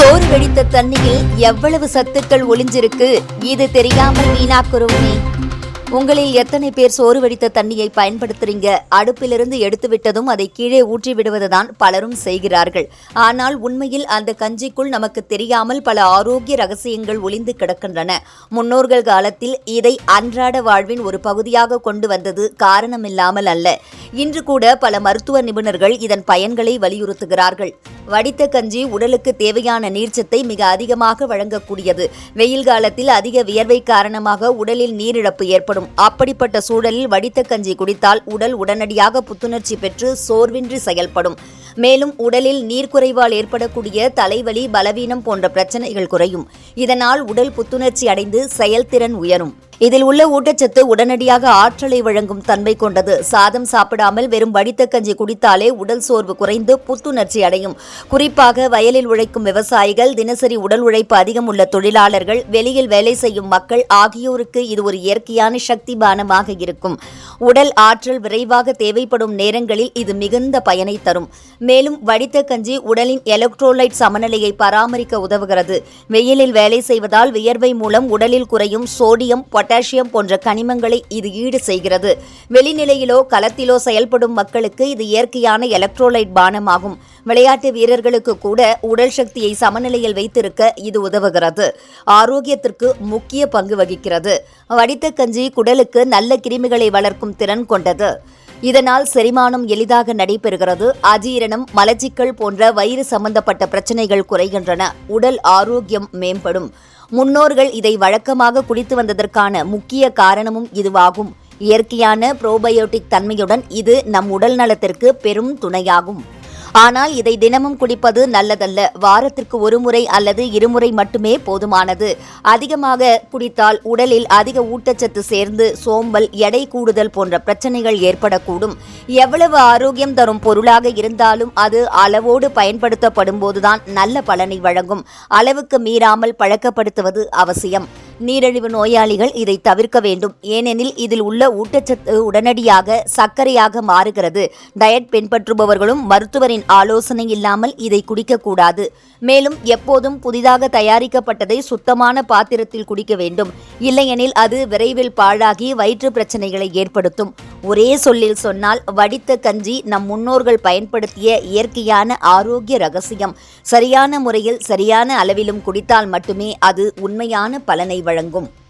சோறு வெடித்த தண்ணியில் எவ்வளவு சத்துக்கள் ஒளிஞ்சிருக்கு? இது தெரியாமல் வீணாக்குறோமே உங்களில் எத்தனை பேர் சோறு வெடித்த தண்ணியை பயன்படுத்துறீங்க? அடுப்பிலிருந்து எடுத்து விட்டதும் அதை கீழே ஊற்றி விடுவதுதான் பலரும் செய்கிறார்கள். ஆனால் உண்மையில் அந்த கஞ்சிக்குள் நமக்கு தெரியாமல் பல ஆரோக்கிய ரகசியங்கள் ஒளிந்து கிடக்கின்றன. முன்னோர்கள் காலத்தில் இதை அன்றாட வாழ்வின் ஒரு பகுதியாக கொண்டு வந்தது காரணமில்லாமல் அல்ல. இன்று கூட பல மருத்துவ நிபுணர்கள் இதன் பயன்களை வலியுறுத்துகிறார்கள். வடித்த கஞ்சி உடலுக்கு தேவையான நீர்ச்சத்தை மிக அதிகமாக வழங்கக்கூடியது. வெயில் காலத்தில் அதிக வியர்வை காரணமாக உடலில் நீரிழப்பு ஏற்படும். அப்படிப்பட்ட சூழலில் வடித்த கஞ்சி குடித்தால் உடல் உடனடியாக புத்துணர்ச்சி பெற்று சோர்வின்றி செயல்படும். மேலும் உடலில் நீர்க்குறைவால் ஏற்படக்கூடிய தலைவலி பலவீனம் போன்ற பிரச்சனைகள் குறையும். இதனால் உடல் புத்துணர்ச்சி அடைந்து செயல்திறன் உயரும். இதில் உள்ள ஊட்டச்சத்து உடனடியாக ஆற்றலை வழங்கும் தன்மை கொண்டது. சாதம் சாப்பிடாமல் வெறும் வடித்த கஞ்சி குடித்தாலே உடல் சோர்வு குறைந்து புத்துணர்ச்சி அடையும். குறிப்பாக வயலில் உழைக்கும் விவசாயிகள் தினசரி உடல் உழைப்பு அதிகம் உள்ள தொழிலாளர்கள் வெளியில் வேலை செய்யும் மக்கள் ஆகியோருக்கு இது ஒரு இயற்கையான சக்தி பானமாக இருக்கும். உடல் ஆற்றல் விரைவாக தேவைப்படும் நேரங்களில் இது மிகுந்த பயனை தரும். மேலும் வடித்த கஞ்சி உடலின் எலக்ட்ரோலைட் சமநிலையை பராமரிக்க உதவுகிறது. வெயிலில் வேலை செய்வதால் வியர்வை மூலம் உடலில் குறையும் சோடியம் பொட்டாசியம் பொட்டாசியம் போன்ற கனிமங்களை இது ஈடு செய்கிறது. வெளிநிலையிலோ களத்திலோ செயல்படும் மக்களுக்கு இது இயற்கையான எலக்ட்ரோலைட் பானமாகும். விளையாட்டு வீரர்களுக்கு கூட உடல் சக்தியை சமநிலையில் வைத்திருக்க இது உதவுகிறது. ஆரோக்கியத்திற்கு முக்கிய பங்கு வகிக்கிறது. வடித்த கஞ்சி குடலுக்கு நல்ல கிருமிகளை வளர்க்கும் திறன் கொண்டது. இதனால் செரிமானம் எளிதாக நடைபெறுகிறது. அஜீரணம் மலச்சிக்கல் போன்ற வயிறு சம்பந்தப்பட்ட பிரச்சனைகள் குறைகின்றன. உடல் ஆரோக்கியம் மேம்படும். முன்னோர்கள் இதை வழக்கமாக குடித்து வந்ததற்கான முக்கிய காரணமும் இதுவாகும். இயற்கையான புரோபயோட்டிக் தன்மையுடன் இது நம் உடல் நலத்திற்கு பெரும் துணையாகும். ஆனால் இதை தினமும் குடிப்பது நல்லதல்ல. வாரத்திற்கு ஒரு முறை அல்லது இருமுறை மட்டுமே போதுமானது. அதிகமாக குடித்தால் உடலில் அதிக ஊட்டச்சத்து சேர்ந்து சோம்பல் எடை கூடுதல் போன்ற பிரச்சனைகள் ஏற்படக்கூடும். எவ்வளவு ஆரோக்கியம் தரும் பொருளாக இருந்தாலும் அது அளவோடு பயன்படுத்தப்படும் போதுதான் நல்ல பலனை வழங்கும். அளவுக்கு மீறாமல் பழக்கப்படுத்துவது அவசியம். நீரிழிவு நோயாளிகள் இதை தவிர்க்க வேண்டும். ஏனெனில் இதில் உள்ள ஊட்டச்சத்து உடனடியாக சர்க்கரையாக மாறுகிறது. டயட் பின்பற்றுபவர்களும் மருத்துவரின் ஆலோசனை இல்லாமல் இதை குடிக்கக்கூடாது. மேலும் எப்போதும் புதிதாக தயாரிக்கப்பட்டதை சுத்தமான பாத்திரத்தில் குடிக்க வேண்டும். இல்லையெனில் அது விரைவில் பாழாகி வயிற்று பிரச்சனைகளை ஏற்படுத்தும். ஒரே சொல்லில் சொன்னால் வடித்த கஞ்சி நம் முன்னோர்கள் பயன்படுத்திய இயற்கையான ஆரோக்கிய ரகசியம். சரியான முறையில் சரியான அளவிலும் குடித்தால் மட்டுமே அது உண்மையான பலனை வழங்கும்.